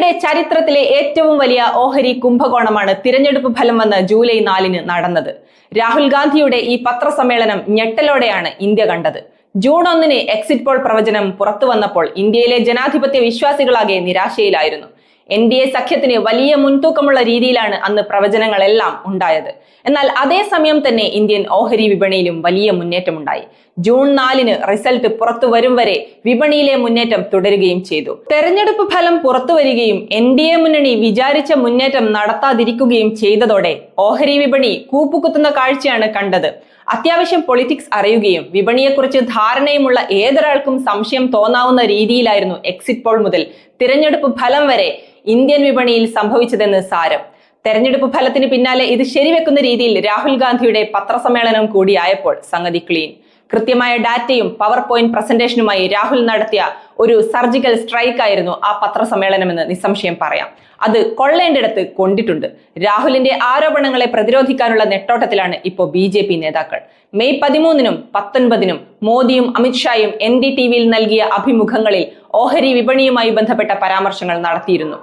ഇന്ത്യയുടെ ചരിത്രത്തിലെ ഏറ്റവും വലിയ ഓഹരി കുംഭകോണമാണ് തിരഞ്ഞെടുപ്പ് ഫലം വന്ന് ജൂലൈ നാലിന് നടന്നത്. രാഹുൽ ഗാന്ധിയുടെ ഈ പത്രസമ്മേളനം ഞെട്ടലോടെയാണ് ഇന്ത്യ കണ്ടത്. ജൂൺ ഒന്നിന് എക്സിറ്റ് പോൾ പ്രവചനം പുറത്തു വന്നപ്പോൾ ഇന്ത്യയിലെ ജനാധിപത്യ വിശ്വാസികളാകെ നിരാശയിലായിരുന്നു. എൻ ഡി എ സഖ്യത്തിന് വലിയ മുൻതൂക്കമുള്ള രീതിയിലാണ് അന്ന് പ്രവചനങ്ങളെല്ലാം ഉണ്ടായത്. എന്നാൽ അതേസമയം തന്നെ ഇന്ത്യൻ ഓഹരി വിപണിയിലും വലിയ മുന്നേറ്റമുണ്ടായി. ജൂൺ നാലിന് റിസൾട്ട് പുറത്തു വരും വരെ വിപണിയിലെ മുന്നേറ്റം തുടരുകയും ചെയ്തു. തെരഞ്ഞെടുപ്പ് ഫലം പുറത്തു വരികയും എൻ ഡി എ മുന്നണി വിചാരിച്ച മുന്നേറ്റം നടത്താതിരിക്കുകയും ചെയ്തതോടെ ഓഹരി വിപണി കൂപ്പുകുത്തുന്ന കാഴ്ചയാണ് കണ്ടത്. അത്യാവശ്യം പൊളിറ്റിക്സ് അറിയുകയും വിപണിയെക്കുറിച്ച് ധാരണയുമുള്ള ഏതൊരാൾക്കും സംശയം തോന്നാവുന്ന രീതിയിലായിരുന്നു എക്സിറ്റ് പോൾ മുതൽ തിരഞ്ഞെടുപ്പ് ഫലം വരെ ഇന്ത്യൻ വിപണിയിൽ സംഭവിച്ചതെന്ന് സാരം. തെരഞ്ഞെടുപ്പ് ഫലത്തിന് പിന്നാലെ ഇത് ശരിവെക്കുന്ന രീതിയിൽ രാഹുൽ ഗാന്ധിയുടെ പത്രസമ്മേളനം കൂടിയായപ്പോൾ സംഗതി ക്ലീൻ. കൃത്യമായ ഡാറ്റയും പവർ പോയിന്റ് പ്രസന്റേഷനുമായി രാഹുൽ നടത്തിയ ഒരു സർജിക്കൽ സ്ട്രൈക്ക് ആയിരുന്നു ആ പത്രസമ്മേളനമെന്ന് നിസ്സംശയം പറയാം. അത് കൊള്ളേണ്ടിടത്ത് കൊണ്ടിട്ടുണ്ട്. രാഹുലിന്റെ ആരോപണങ്ങളെ പ്രതിരോധിക്കാനുള്ള നെട്ടോട്ടത്തിലാണ് ഇപ്പോൾ ബി ജെ പി നേതാക്കൾ. മെയ് പതിമൂന്നിനും പത്തൊൻപതിനും മോദിയും അമിത്ഷായും എൻ ഡി ടി വിയിൽ നൽകിയ അഭിമുഖങ്ങളിൽ ഓഹരി വിപണിയുമായി ബന്ധപ്പെട്ട പരാമർശങ്ങൾ നടത്തിയിരുന്നു.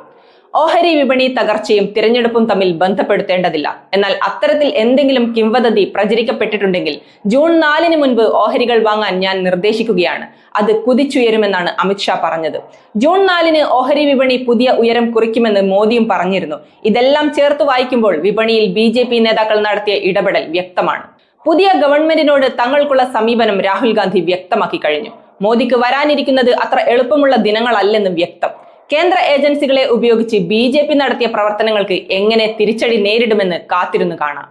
ഓഹരി വിപണി തകർച്ചയും തിരഞ്ഞെടുപ്പും തമ്മിൽ ബന്ധപ്പെടുത്തേണ്ടതില്ല. എന്നാൽ അത്തരത്തിൽ എന്തെങ്കിലും കിംവദന്തി പ്രചരിക്കപ്പെട്ടിട്ടുണ്ടെങ്കിൽ ജൂൺ നാലിന് മുൻപ് ഓഹരികൾ വാങ്ങാൻ ഞാൻ നിർദ്ദേശിക്കുകയാണ്. അത് കുതിച്ചുയരുമെന്നാണ് അമിത്ഷാ പറഞ്ഞത്. ജൂൺ നാലിന് ഓഹരി വിപണി പുതിയ ഉയരം കുറിക്കുമെന്ന് മോദിയും പറഞ്ഞിരുന്നു. ഇതെല്ലാം ചേർത്ത് വായിക്കുമ്പോൾ വിപണിയിൽ ബി നേതാക്കൾ നടത്തിയ ഇടപെടൽ വ്യക്തമാണ്. പുതിയ ഗവൺമെന്റിനോട് തങ്ങൾക്കുള്ള സമീപനം രാഹുൽ ഗാന്ധി വ്യക്തമാക്കി കഴിഞ്ഞു. മോദിക്ക് വരാനിരിക്കുന്നത് അത്ര എളുപ്പമുള്ള ദിനങ്ങളല്ലെന്നും വ്യക്തം. കേന്ദ്ര ഏജൻസികളെ ഉപയോഗിച്ച് ബി നടത്തിയ പ്രവർത്തനങ്ങൾക്ക് എങ്ങനെ തിരിച്ചടി നേരിടുമെന്ന് കാത്തിരുന്നു കാണാം